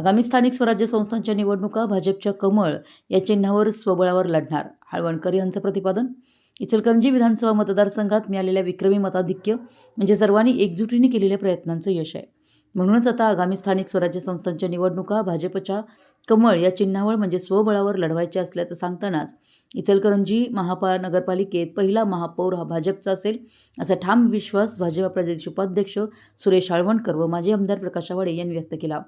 आगामी स्थानिक स्वराज्य संस्थांच्या निवडणुका भाजपच्या कमळ या चिन्हावर स्वबळावर लढणार. हळवणकर यांचं प्रतिपादन? इचलकरंजी विधानसभा मतदारसंघात मिळालेल्या विक्रमी मताधिक्य म्हणजे सर्वांनी एकजुटीने केलेल्या प्रयत्नांचं यश आहे. म्हणूनच आता आगामी स्थानिक स्वराज्य संस्थांच्या निवडणुका भाजपच्या कमळ या चिन्हावर म्हणजे स्वबळावर लढवायच्या असल्याचं सांगतानाच इचलकरंजी महानगरपालिकेत पहिला महापौर हा भाजपचा असेल असा ठाम विश्वास भाजपा प्रदेश उपाध्यक्ष सुरेश हाळवणकर व माजी आमदार प्रकाश आवाडे यांनी व्यक्त केला.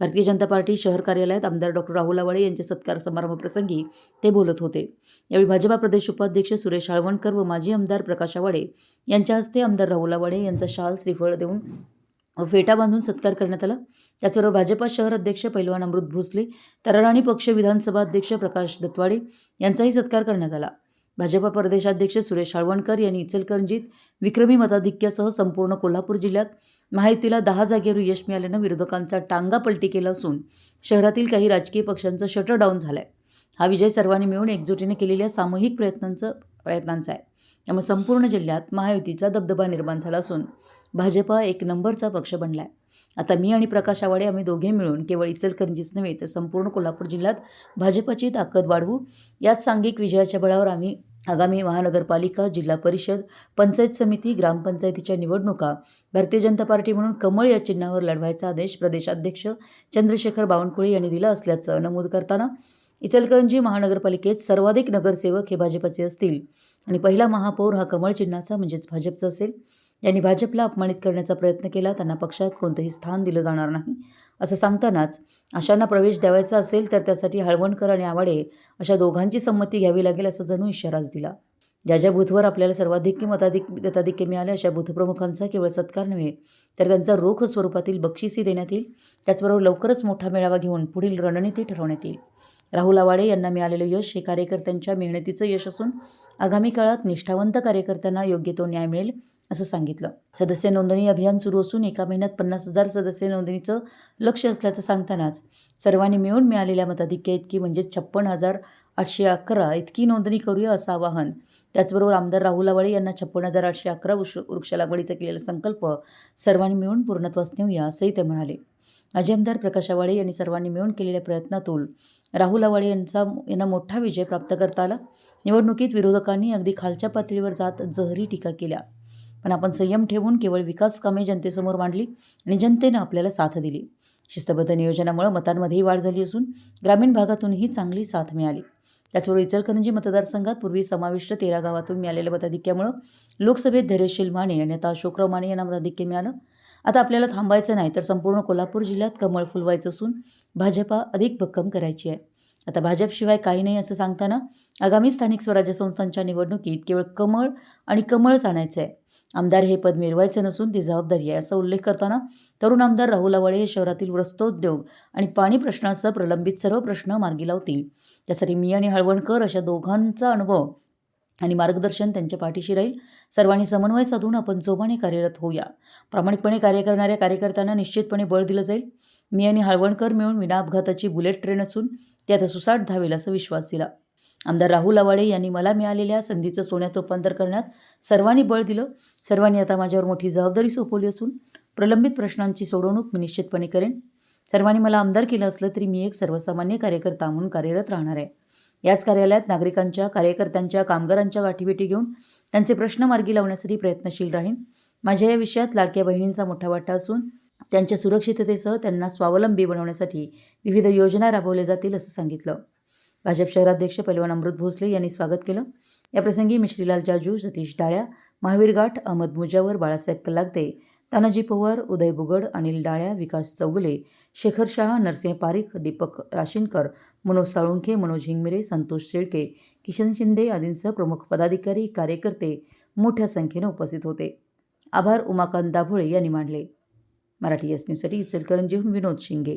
भारतीय जनता पार्टी शहर कार्यालयात आमदार डॉक्टर राहुल आवाळे यांच्या सत्कार समारंभप्रसंगी ते बोलत होते. यावेळी भाजपा प्रदेश उपाध्यक्ष सुरेश हाळवणकर व माजी आमदार प्रकाश आवाडे यांच्या हस्ते आमदार राहुल आवाडे यांचा शाल श्रीफळ देऊन फेटा बांधून सत्कार करण्यात आला. त्याचबरोबर भाजपा शहर अध्यक्ष पैलवान अमृत भोसले तरराणी पक्ष विधानसभा अध्यक्ष प्रकाश दत्वाडे यांचाही सत्कार करण्यात आला. भाजपा प्रदेशाध्यक्ष सुरेश हाळवणकर यांनी इचलकरंजीत विक्रमी मताधिक्यासह संपूर्ण कोल्हापूर जिल्ह्यात महायुतीला दहा जागेवर यश मिळाल्यानं विरोधकांचा टांगा पलटी केला असून शहरातील काही राजकीय पक्षांचं शटर डाऊन झालं आहे हा विजय सर्वांनी मिळून एकजुटीने केलेल्या सामूहिक प्रयत्नांचं प्रयत्नांचा आहे. त्यामुळे संपूर्ण जिल्ह्यात महायुतीचा दबदबा निर्माण झाला असून भाजपा एक नंबरचा पक्ष बनला आहे आता मी आणि प्रकाश आवाडे आम्ही दोघे मिळून केवळ इचलकरंजीच नव्हे तर संपूर्ण कोल्हापूर जिल्ह्यात भाजपाची ताकद वाढवू. याच सांघिक विजयाच्या बळावर आम्ही आगामी महानगरपालिका जिल्हा परिषद पंचायत समिती ग्रामपंचायतीच्या निवडणुका भारतीय जनता पार्टी म्हणून कमळ या चिन्हावर लढवायचा आदेश प्रदेशाध्यक्ष चंद्रशेखर बावनकुळे यांनी दिला असल्याचं नमूद करताना इचलकरंजी महानगरपालिकेत सर्वाधिक नगरसेवक हे भाजपाचे असतील. आणि पहिला महापौर हा कमळ चिन्हाचा म्हणजेच भाजपचा असेल. यांनी भाजपला अपमानित करण्याचा प्रयत्न केला त्यांना पक्षात कोणतंही स्थान दिलं जाणार नाही. असं सांगतानाच अशांना प्रवेश द्यावायचा असेल तर त्यासाठी हळवणकर आणि आवाडे अशा दोघांची संमती घ्यावी लागेल असं जणू इशाराच दिला. ज्या ज्या बूथवर आपल्याला सर्वाधिक मताधिक गताधिक्य मिळाले अशा बूथप्रमुखांचा केवळ सत्कार नव्हे तर त्यांचा रोख स्वरूपातील बक्षिसी देण्यात येईल. त्याचबरोबर लवकरच मोठा मेळावा घेऊन पुढील रणनीती ठरवण्यात येईल. राहुल आवाडे यांना मिळालेलं यश हे कार्यकर्त्यांच्या मेहनतीचं यश असून आगामी काळात निष्ठावंत कार्यकर्त्यांना योग्य तो न्याय मिळेल असं सांगितलं. सदस्य नोंदणी अभियान सुरू असून एका महिन्यात पन्नास हजार सदस्य नोंदणीचं लक्ष असल्याचं सांगतानाच सर्वांनी मिळून मिळालेल्या मताधिक्य इतकी म्हणजेच छप्पन हजार आठशे अकरा इतकी नोंदणी करूया असं आवाहन. त्याचबरोबर आमदार राहुल आवाळे यांना छप्पन हजार आठशे अकरा वृक्ष वृक्ष लागवडीचा केलेला संकल्प सर्वांनी मिळून पूर्णत्वास नेऊया असंही ते म्हणाले. माजी आमदार प्रकाश आवाळे यांनी सर्वांनी मिळून केलेल्या प्रयत्नातून राहुल आवाळे यांचा यांना मोठा विजय प्राप्त करता आला. निवडणुकीत विरोधकांनी अगदी खालच्या पातळीवर जात जहरी टीका केल्या. पण आपण संयम ठेवून केवळ विकास कामे जनतेसमोर मांडली आणि जनतेनं आपल्याला साथ दिली. शिस्तबद्ध नियोजनामुळे मतांमध्येही वाढ झाली असून ग्रामीण भागातूनही चांगली साथ मिळाली. त्याचबरोबर इचलकरंजी मतदारसंघात पूर्वी समाविष्ट तेरा गावातून मिळालेल्या मताधिक्यामुळं लोकसभेत धैर्यशील माने आणि आता अशोकराव माने यांना मताधिक्य मिळालं. आता आपल्याला थांबायचं नाही तर संपूर्ण कोल्हापूर जिल्ह्यात कमळ फुलवायचं असून भाजपा अधिक भक्कम करायची आहे. आता भाजपशिवाय काही नाही असं सांगताना आगामी स्थानिक स्वराज्य संस्थांच्या निवडणुकीत केवळ कमळ आणि कमळच आणायचं आहे आमदार हे पद मिरवायचे नसून ती जबाबदारी आहे असा उल्लेख करताना तरुण आमदार राहुल आवाळे हे शहरातील वस्त्रोद्योग आणि पाणी प्रश्नासह प्रलंबित सर्व प्रश्न मार्गी लावतील. त्यासाठी मी आणि हळवणकर अशा दोघांचा अनुभव आणि मार्गदर्शन त्यांच्या पाठीशी राहील. सर्वांनी समन्वय साधून आपण जोमाने कार्यरत होऊया. प्रामाणिकपणे कार्य करणाऱ्या कार्यकर्त्यांना निश्चितपणे बळ दिलं जाईल. मी आणि हळवणकर मिळून विना अपघाताची बुलेट ट्रेन असून त्यात सुसाट धावेल असा विश्वास दिला. आमदार राहुल आवाडे यांनी मला मिळालेल्या संधीचं सोन्यात रूपांतर करण्यात सर्वांनी बळ दिलं. सर्वांनी आता माझ्यावर मोठी जबाबदारी सोपवली असून प्रलंबित प्रश्नांची सोडवणूक मी निश्चितपणे करेन. सर्वांनी मला आमदार केलं असलं तरी मी एक सर्वसामान्य कार्यकर्ता म्हणून कार्यरत राहणार आहे. याच कार्यालयात नागरिकांच्या कार्यकर्त्यांच्या कामगारांच्या गाठीभेटी घेऊन त्यांचे प्रश्न मार्गी लावण्यासाठी प्रयत्नशील राहीन. माझ्या या विषयात लाडक्या बहिणींचा मोठा वाटा असून त्यांच्या सुरक्षिततेसह त्यांना स्वावलंबी बनवण्यासाठी विविध योजना राबवल्या जातील असं सांगितलं. भाजप शहराध्यक्ष पैलवान अमृत भोसले यांनी स्वागत केलं. याप्रसंगी मिश्रीलाल जाजू सतीश डाळ्या महावीर गाठ अहमद मुजावर बाळासाहेब कलागते तानाजी पवार उदय बुगड अनिल डाळ्या विकास चौगुले शेखर शाह नरसिंह पारिख दीपक राशीनकर मनोज साळुंखे मनोज हिंगमिरे संतोष शेळके किशन शिंदे आदींसह प्रमुख पदाधिकारी कार्यकर्ते मोठ्या संख्येनं उपस्थित होते. आभार उमाकांत दाभोळे यांनी मांडले. मराठी एस न्यूजसाठी इचलकरंजीहून विनोद शिंगे.